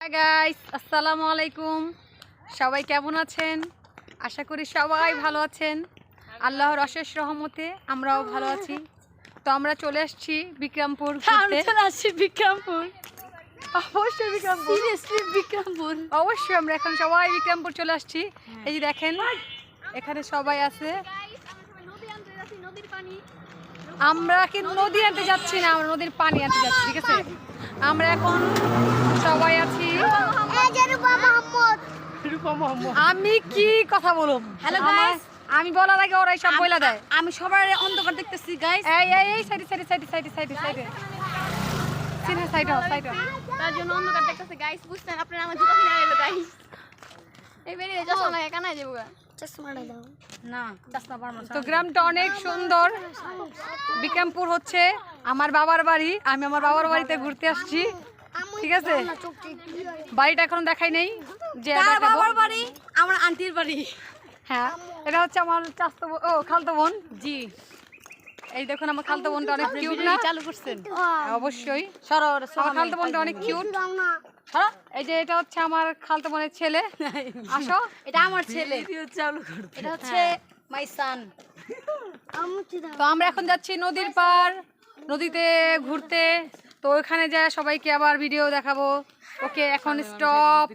Guys আসসালামু আলাইকুম সবাই কেমন আছেন? আশা করি সবাই ভালো আছেন। আল্লাহর অশেষ রহমতে আমরাও ভালো আছি। তো আমরা চলে আসছি বিক্রমপুর ঘুরতে। আসছি বিক্রমপুর। অবশ্যই বিক্রমপুর। সিরিয়াসলি বিক্রমপুর। অবশ্যই আমরা এখন সবাই বিক্রমপুর চলে আসছি। এই যে দেখেন এখানে সবাই আছে। আমরা কিন্তু নদী আনতে যাচ্ছি না? আমরা নদীর পানি আনতে যাচ্ছি ঠিক আছে? আমরা এখন সবাই আছি আমি কি কথা বলুম? Hello guys. আমি বলার আগে ওরাই সব বলে দেয়। আমি সবার অন্ধকার দেখতেছি গাইস এই এই এই সাইডে সাইডে সাইডে সাইডে সাইডে সাইডে। সিনে সাইডে সাইডে তার জন্য অন্ধকার দেখতেছে গাইস বুঝছেন? আপনারা আমার জুতা কিনে আইলো গাইস এই বেরিয়ে লাগে কানায় যাব না চশমা পারব তো গ্রামটা অনেক সুন্দর। বিক্রমপুর হচ্ছে আমার বাবার বাড়ি। আমি আমার বাবার বাড়িতে ঘুরতে আসছি। ঠিক আছে? বাড়িটা এখন দেখাই নেই যে বাবার বাড়ি আমার আন্টির বাড়ি। হ্যাঁ এটা হচ্ছে আমার চাস্তো বোন- ও খালতো বোন। জি। এই দেখুন আমার খালতো বোনটা অনেক কিউট না? চালু করছেন? অবশ্যই। সরো আমার খালতো বোনটা অনেক কিউট এই যে এটা হচ্ছে আমার খালতো বোনের ছেলে। আসো। এটা আমার ছেলে। চালু করতে। এটা হচ্ছে মাই সান তো আমরা এখন যাচ্ছি নদীর পার নদীতে ঘুরতে। তো ওইখানে যায় সবাইকে আবার ভিডিও দেখাবো। ওকে এখন স্টপ